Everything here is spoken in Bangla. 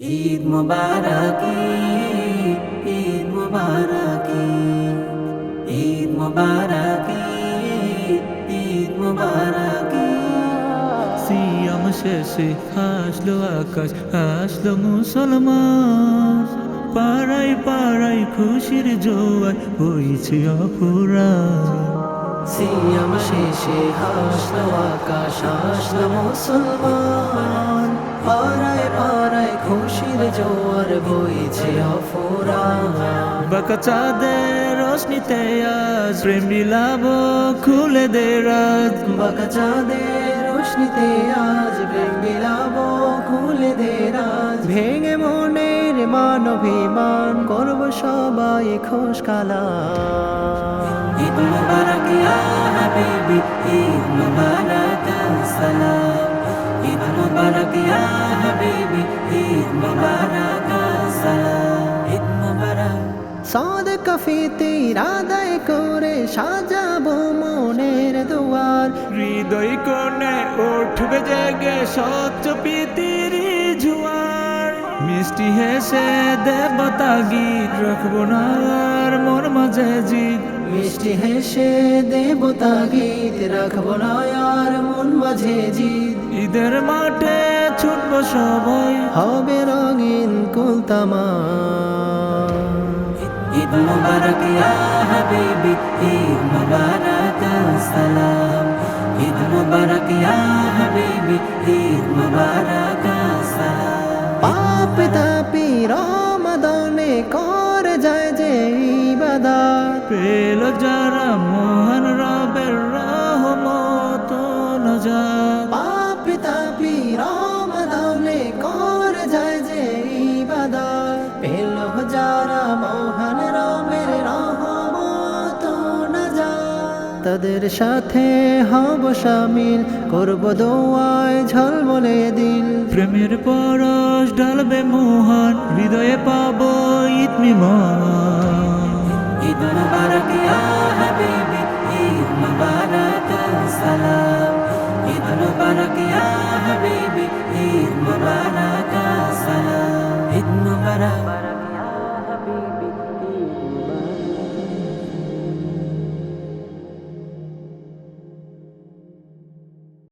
ঈদ মুবারকি ঈদ মুবারকি ঈদ মুবারকি ঈদ মুবারকি। সিয়াম শেষে হাসলো আকাশ হাসলো মুসলমান। পাড়াই পাড়াই খুশির জোয়ার হয়েছে অপরাধ সিয়াম শেষে হাসলো আকাশ হাসলো মুসলমান। পাড়ায় পাড়ায় খুশির জোয়ার বইছে অফুরা। বাঁকা চাঁদের রোশনিতে আজ প্রেম বিলাব খুলে দে রাত। বাঁকা চাঁদের রোশনিতে আজ প্রেম বিলাবো খুলে দে রাজ ভেঙে মনের মানবিমান করব সবাই খোশ কালা ঈদ মুবারক ইয়া হাবিবি ঈদ মুবারক সালাম। ঈদ মুবারক ইয়া হাবিবি ঈদ মুবারক সালাম ঈদ মুবারক। করে সাজাবো মনের দুয়ার। হৃদয় কোণে উঠবে জেগে স্বচ্ছ পিতির জুয়ার মিষ্টি হেসে দেবতা গীত রাখব না আর মোর মাঝে জিত মিষ্টি হেসে দেবতা গীত রাখব না আর মন মাঝে জিদ। ঈদের মাঠে ছুটবো সবাই। হবে রঙিন কুলতামা। ঈদ মুবারক ইয়া হাবিবি ঈদ মুবারক সালাম। ঈদ মুবারক ইয়া হাবিবি ঈদ মুবারক সালাম। পাপ তাপি রমাদানে করে যায় যে ইবাদত পেল যারা মোহন রবের রহমত নজাত পাপ তাপি রমাদানে করে যায় যে ইবাদত। পেল যারা মোহন রামের রহমত না তাদের সাথে হব শামিল করব দোয়ায় ঝলমলে দিল। প্রেমের পরশ ঢালবে মোহন হৃদয়ে পাবো ইতমি ঈদ মুবারক ইয়া হাবিবি ঈদ মুবারক, সালাম। ঈদ মুবারক ইয়া হাবিবি ঈদ মুবারক, সালাম। ঈদ মুবারক